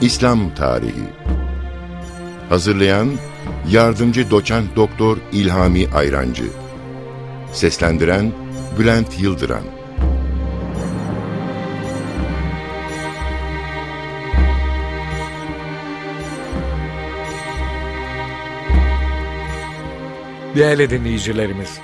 İslam Tarihi. Hazırlayan Yardımcı Doçent Doktor İlhami Ayrancı. Seslendiren Bülent Yıldıran. Değerli dinleyicilerimiz,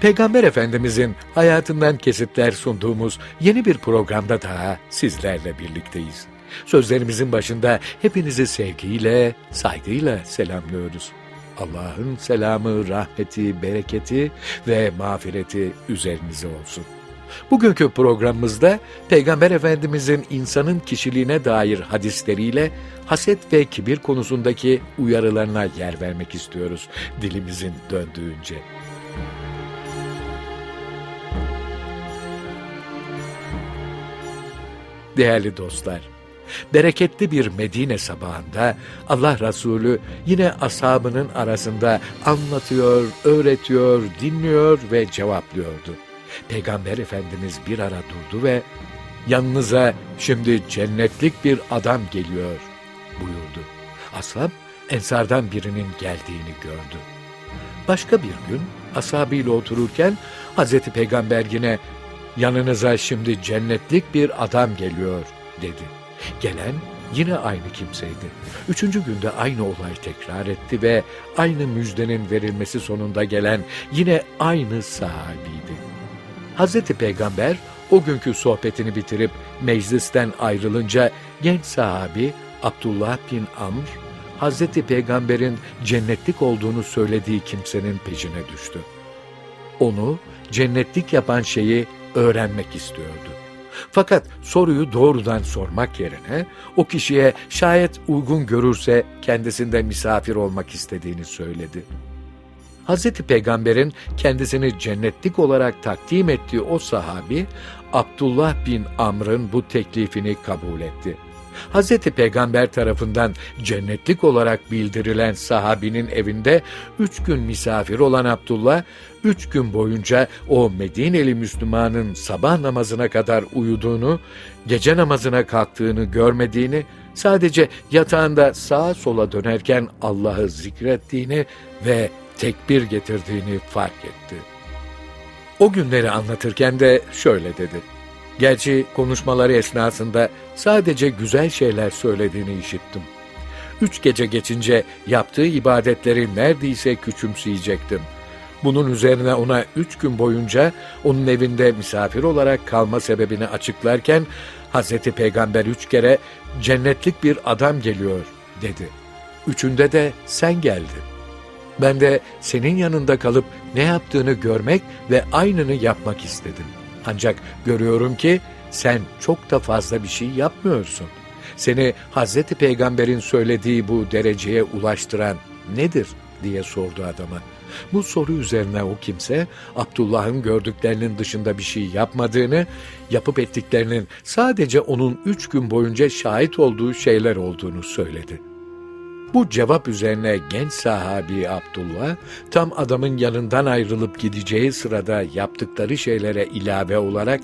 Peygamber Efendimizin hayatından kesitler sunduğumuz yeni bir programda daha sizlerle birlikteyiz. Sözlerimizin başında hepinizi sevgiyle, saygıyla selamlıyoruz. Allah'ın selamı, rahmeti, bereketi ve mağfireti üzerinize olsun. Bugünkü programımızda Peygamber Efendimizin insanın kişiliğine dair hadisleriyle haset ve kibir konusundaki uyarılarına yer vermek istiyoruz dilimizin döndüğünce. Değerli dostlar, bereketli bir Medine sabahında Allah Resulü yine ashabının arasında anlatıyor, öğretiyor, dinliyor ve cevaplıyordu. Peygamber Efendimiz bir ara durdu ve yanınıza şimdi cennetlik bir adam geliyor buyurdu. Ashab ensardan birinin geldiğini gördü. Başka bir gün ashabıyla otururken Hazreti Peygamber yine yanınıza şimdi cennetlik bir adam geliyor dedi. Gelen yine aynı kimseydi. Üçüncü günde aynı olay tekrar etti ve aynı müjdenin verilmesi sonunda gelen yine aynı sahabiydi. Hazreti Peygamber o günkü sohbetini bitirip meclisten ayrılınca genç sahabi Abdullah bin Amr, Hazreti Peygamber'in cennetlik olduğunu söylediği kimsenin peşine düştü. Onu cennetlik yapan şeyi öğrenmek istiyordu. Fakat soruyu doğrudan sormak yerine o kişiye şayet uygun görürse kendisinde misafir olmak istediğini söyledi. Hazreti Peygamber'in kendisini cennetlik olarak takdim ettiği o sahabi Abdullah bin Amr'ın bu teklifini kabul etti. Hazreti Peygamber tarafından cennetlik olarak bildirilen sahabinin evinde üç gün misafir olan Abdullah, üç gün boyunca o Medineli Müslümanın sabah namazına kadar uyuduğunu, gece namazına kalktığını görmediğini, sadece yatağında sağa sola dönerken Allah'ı zikrettiğini ve tekbir getirdiğini fark etti. O günleri anlatırken de şöyle dedi. Gerçi konuşmaları esnasında sadece güzel şeyler söylediğini işittim. Üç gece geçince yaptığı ibadetleri neredeyse küçümseyecektim. Bunun üzerine ona üç gün boyunca onun evinde misafir olarak kalma sebebini açıklarken Hazreti Peygamber üç kere cennetlik bir adam geliyor dedi. Üçünde de sen geldin. Ben de senin yanında kalıp ne yaptığını görmek ve aynını yapmak istedim. Ancak görüyorum ki sen çok da fazla bir şey yapmıyorsun. Seni Hazreti Peygamber'in söylediği bu dereceye ulaştıran nedir diye sordu adama. Bu soru üzerine o kimse Abdullah'ın gördüklerinin dışında bir şey yapmadığını, yapıp ettiklerinin sadece onun üç gün boyunca şahit olduğu şeyler olduğunu söyledi.'' Bu cevap üzerine genç sahabi Abdullah, tam adamın yanından ayrılıp gideceği sırada yaptıkları şeylere ilave olarak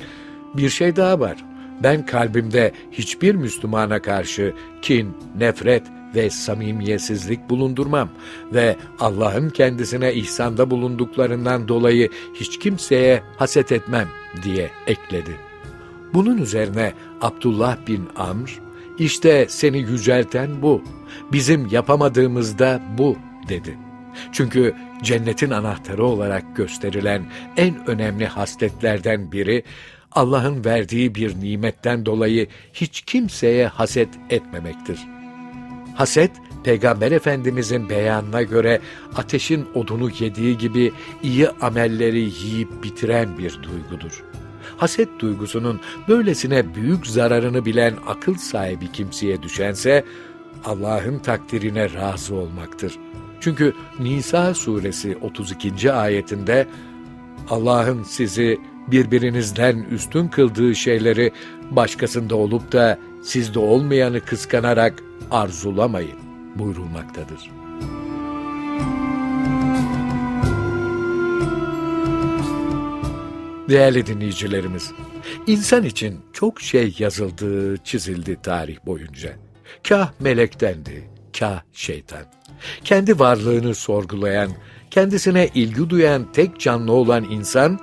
bir şey daha var. Ben kalbimde hiçbir Müslümana karşı kin, nefret ve samimiyetsizlik bulundurmam ve Allah'ın kendisine ihsanda bulunduklarından dolayı hiç kimseye haset etmem diye ekledi. Bunun üzerine Abdullah bin Amr, işte seni yücelten bu, bizim yapamadığımız da bu dedi. Çünkü cennetin anahtarı olarak gösterilen en önemli hasletlerden biri, Allah'ın verdiği bir nimetten dolayı hiç kimseye haset etmemektir. Haset, Peygamber Efendimizin beyanına göre ateşin odunu yediği gibi iyi amelleri yiyip bitiren bir duygudur. Haset duygusunun böylesine büyük zararını bilen akıl sahibi kimseye düşense Allah'ın takdirine razı olmaktır. Çünkü Nisa suresi 32. ayetinde Allah'ın sizi birbirinizden üstün kıldığı şeyleri başkasında olup da sizde olmayanı kıskanarak arzulamayın buyurulmaktadır. Değerli dinleyicilerimiz, insan için çok şey yazıldı, çizildi tarih boyunca. Kah melektendi, kah şeytan. Kendi varlığını sorgulayan, kendisine ilgi duyan tek canlı olan insan,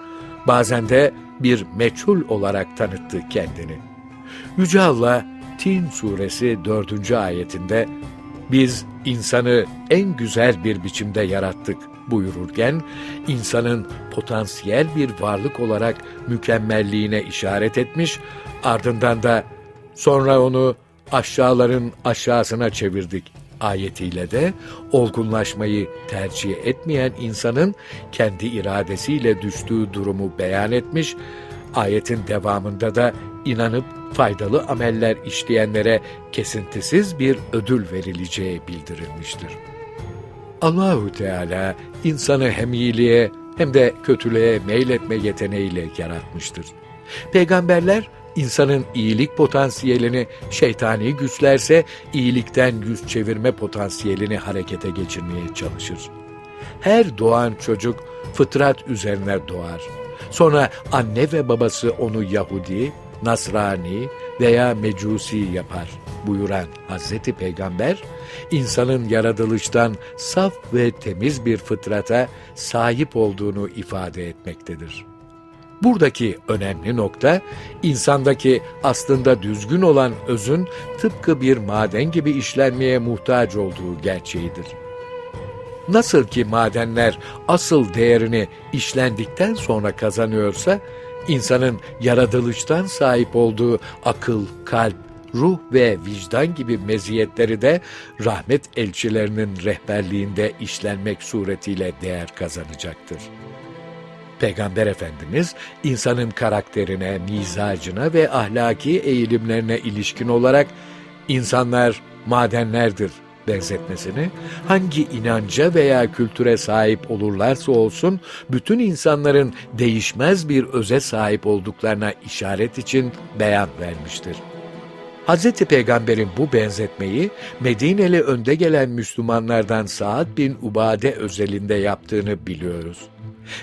bazen de bir meçhul olarak tanıttı kendini. Yüce Allah, Tin suresi 4. ayetinde, biz insanı en güzel bir biçimde yarattık buyururken, insanın potansiyel bir varlık olarak mükemmelliğine işaret etmiş, ardından da sonra onu aşağıların aşağısına çevirdik ayetiyle de olgunlaşmayı tercih etmeyen insanın kendi iradesiyle düştüğü durumu beyan etmiş, ayetin devamında da inanıp faydalı ameller işleyenlere kesintisiz bir ödül verileceği bildirilmiştir. Allahü Teala insanı hem iyiliğe hem de kötülüğe meyletme yeteneğiyle yaratmıştır. Peygamberler insanın iyilik potansiyelini şeytani güçlerse iyilikten yüz çevirme potansiyelini harekete geçirmeye çalışır. Her doğan çocuk fıtrat üzerine doğar. Sonra anne ve babası onu Yahudi, Nasrani veya Mecusi yapar buyuran Hazreti Peygamber, insanın yaratılıştan saf ve temiz bir fıtrata sahip olduğunu ifade etmektedir. Buradaki önemli nokta, insandaki aslında düzgün olan özün tıpkı bir maden gibi işlenmeye muhtaç olduğu gerçeğidir. Nasıl ki madenler asıl değerini işlendikten sonra kazanıyorsa, insanın yaratılıştan sahip olduğu akıl, kalp, ruh ve vicdan gibi meziyetleri de rahmet elçilerinin rehberliğinde işlenmek suretiyle değer kazanacaktır. Peygamber Efendimiz insanın karakterine, mizacına ve ahlaki eğilimlerine ilişkin olarak insanlar madenlerdir benzetmesini hangi inanca veya kültüre sahip olurlarsa olsun bütün insanların değişmez bir öze sahip olduklarına işaret için beyan vermiştir. Hz. Peygamber'in bu benzetmeyi Medineli önde gelen Müslümanlardan Saad bin Ubade özelinde yaptığını biliyoruz.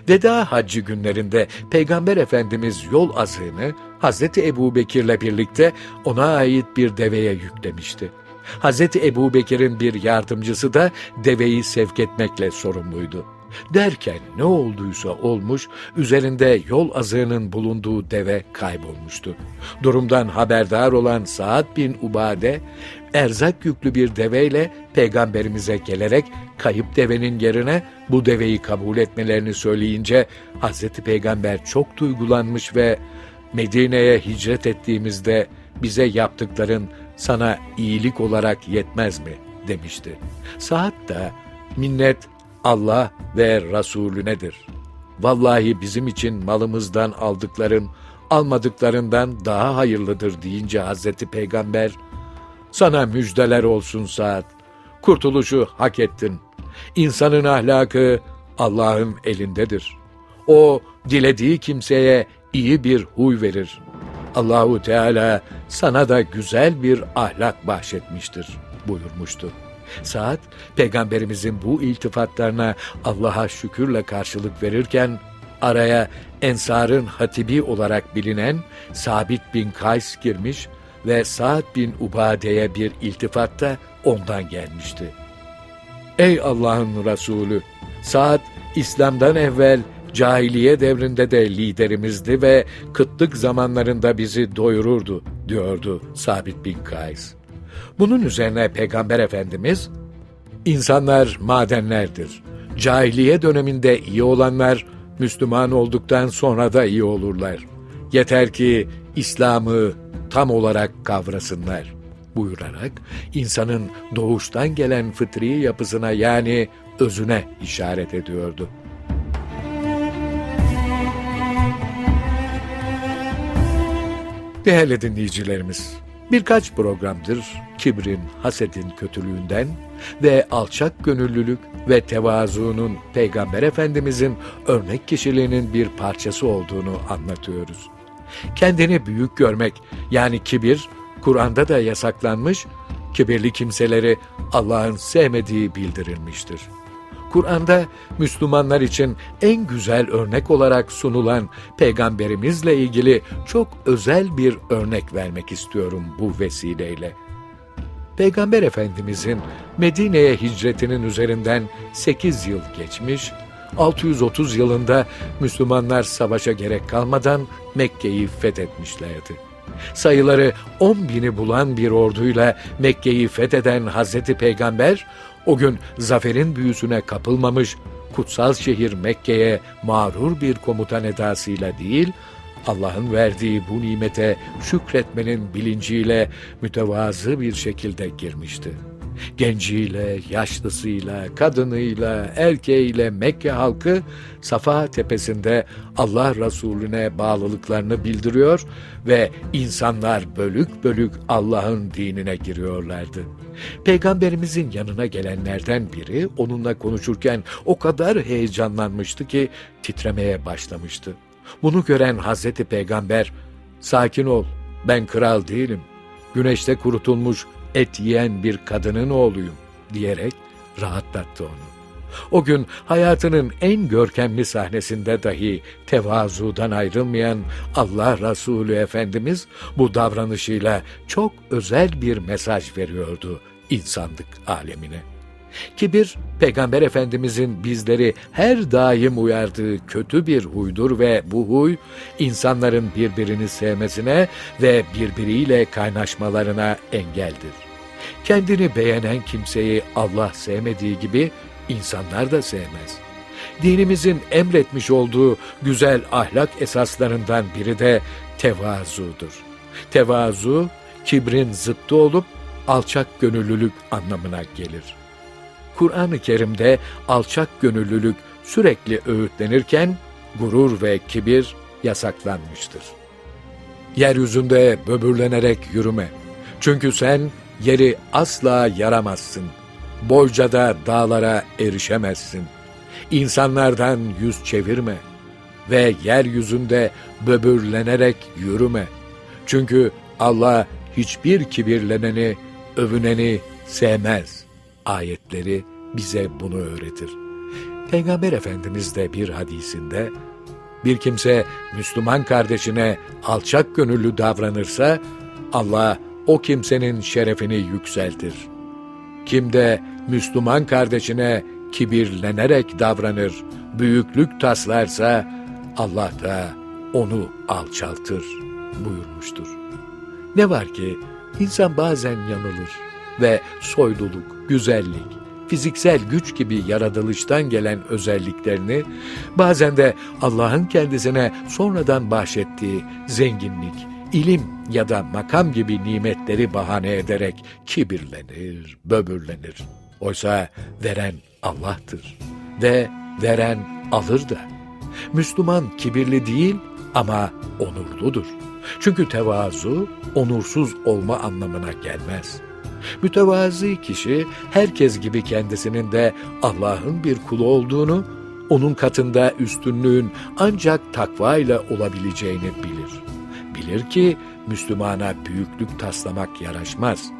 Veda haccı günlerinde Peygamber Efendimiz yol azığını Hz. Ebu Bekir'le birlikte ona ait bir deveye yüklemişti. Hz. Ebu Bekir'in bir yardımcısı da deveyi sevk etmekle sorumluydu. Derken ne olduysa olmuş, üzerinde yol azığının bulunduğu deve kaybolmuştu. Durumdan haberdar olan Saad bin Ubade, erzak yüklü bir deveyle peygamberimize gelerek kayıp devenin yerine bu deveyi kabul etmelerini söyleyince Hazreti Peygamber çok duygulanmış ve Medine'ye hicret ettiğimizde bize yaptıkların sana iyilik olarak yetmez mi demişti. Saat da minnet Allah ve Resulünedir. Vallahi bizim için malımızdan aldıkların almadıklarından daha hayırlıdır deyince Hazreti Peygamber sana müjdeler olsun Saad. Kurtuluşu hak ettin. İnsanın ahlakı Allah'ın elindedir. O dilediği kimseye iyi bir huy verir. Allahu Teala sana da güzel bir ahlak bahşetmiştir buyurmuştu. Saat peygamberimizin bu iltifatlarına Allah'a şükürle karşılık verirken araya Ensar'ın hatibi olarak bilinen Sabit bin Kays girmiş ve Sa'd bin Ubade'ye bir iltifat da ondan gelmişti. Ey Allah'ın Resulü! Sa'd İslam'dan evvel cahiliye devrinde de liderimizdi ve kıtlık zamanlarında bizi doyururdu diyordu Sabit bin Kays. Bunun üzerine Peygamber Efendimiz, insanlar madenlerdir. Cahiliye döneminde iyi olanlar Müslüman olduktan sonra da iyi olurlar. Yeter ki İslam'ı tam olarak kavrasınlar buyurarak insanın doğuştan gelen fıtri yapısına yani özüne işaret ediyordu. Değerli dinleyicilerimiz, birkaç programdır kibrin, hasedin kötülüğünden ve alçak gönüllülük ve tevazuunun Peygamber Efendimizin örnek kişiliğinin bir parçası olduğunu anlatıyoruz. Kendini büyük görmek yani kibir Kur'an'da da yasaklanmış, kibirli kimseleri Allah'ın sevmediği bildirilmiştir. Kur'an'da Müslümanlar için en güzel örnek olarak sunulan peygamberimizle ilgili çok özel bir örnek vermek istiyorum bu vesileyle. Peygamber Efendimizin Medine'ye hicretinin üzerinden 8 yıl geçmiş, 630 yılında Müslümanlar savaşa gerek kalmadan Mekke'yi fethetmişlerdi. Sayıları 10 bini bulan bir orduyla Mekke'yi fetheden Hazreti Peygamber, o gün zaferin büyüsüne kapılmamış, kutsal şehir Mekke'ye mağrur bir komutan edasıyla değil, Allah'ın verdiği bu nimete şükretmenin bilinciyle mütevazı bir şekilde girmişti. Genciyle, yaşlısıyla, kadınıyla, erkeğiyle Mekke halkı Safa tepesinde Allah Resulüne bağlılıklarını bildiriyor ve insanlar bölük bölük Allah'ın dinine giriyorlardı. Peygamberimizin yanına gelenlerden biri onunla konuşurken o kadar heyecanlanmıştı ki titremeye başlamıştı. Bunu gören Hazreti Peygamber, sakin ol, ben kral değilim. Güneşte kurutulmuş et yiyen bir kadının oğluyum diyerek rahatlattı onu. O gün hayatının en görkemli sahnesinde dahi tevazudan ayrılmayan Allah Resulü Efendimiz bu davranışıyla çok özel bir mesaj veriyordu insanlık alemine. Kibir, Peygamber Efendimizin bizleri her daim uyardığı kötü bir huydur ve bu huy, insanların birbirini sevmesine ve birbiriyle kaynaşmalarına engeldir. Kendini beğenen kimseyi Allah sevmediği gibi insanlar da sevmez. Dinimizin emretmiş olduğu güzel ahlak esaslarından biri de tevazudur. Tevazu, kibrin zıttı olup alçak gönüllülük anlamına gelir. Kur'an-ı Kerim'de alçak gönüllülük sürekli öğütlenirken gurur ve kibir yasaklanmıştır. Yeryüzünde böbürlenerek yürüme. Çünkü sen yeri asla yaramazsın. Boyca da dağlara erişemezsin. İnsanlardan yüz çevirme ve yeryüzünde böbürlenerek yürüme. Çünkü Allah hiçbir kibirleneni, övüneni sevmez. Ayetleri bize bunu öğretir. Peygamber Efendimiz de bir hadisinde bir kimse Müslüman kardeşine alçak gönüllü davranırsa Allah o kimsenin şerefini yükseltir. Kim de Müslüman kardeşine kibirlenerek davranır, büyüklük taslarsa Allah da onu alçaltır buyurmuştur. Ne var ki insan bazen yanılır ve soyluluk, güzellik, fiziksel güç gibi yaratılıştan gelen özelliklerini bazen de Allah'ın kendisine sonradan bahşettiği zenginlik, ilim ya da makam gibi nimetleri bahane ederek kibirlenir, böbürlenir. Oysa veren Allah'tır ve veren alır da. Müslüman kibirli değil ama onurludur. Çünkü tevazu onursuz olma anlamına gelmez. Mütevazi kişi herkes gibi kendisinin de Allah'ın bir kulu olduğunu, onun katında üstünlüğün ancak takva ile olabileceğini bilir. Bilir ki Müslümana büyüklük taslamak yaraşmaz.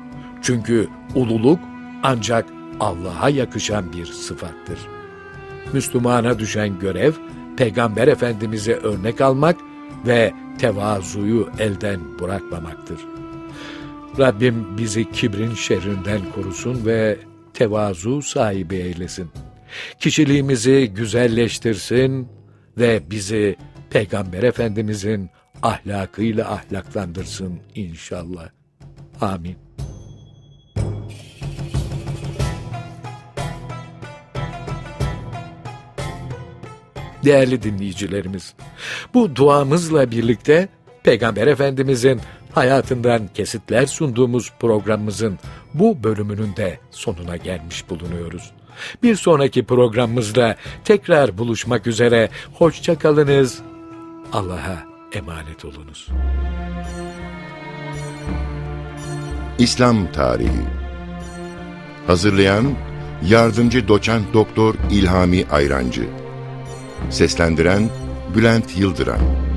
Çünkü ululuk ancak Allah'a yakışan bir sıfattır. Müslümana düşen görev, Peygamber Efendimiz'e örnek almak ve tevazuyu elden bırakmamaktır. Rabbim bizi kibrin şerrinden korusun ve tevazu sahibi eylesin. Kişiliğimizi güzelleştirsin ve bizi Peygamber Efendimizin ahlakıyla ahlaklandırsın inşallah. Amin. Değerli dinleyicilerimiz, bu duamızla birlikte Peygamber Efendimizin hayatından kesitler sunduğumuz programımızın bu bölümünün de sonuna gelmiş bulunuyoruz. Bir sonraki programımızda tekrar buluşmak üzere. Hoşça kalınız. Allah'a emanet olunuz. İslam Tarihi Hazırlayan Yardımcı Doçent Doktor İlhami Ayrancı Seslendiren Bülent Yıldıran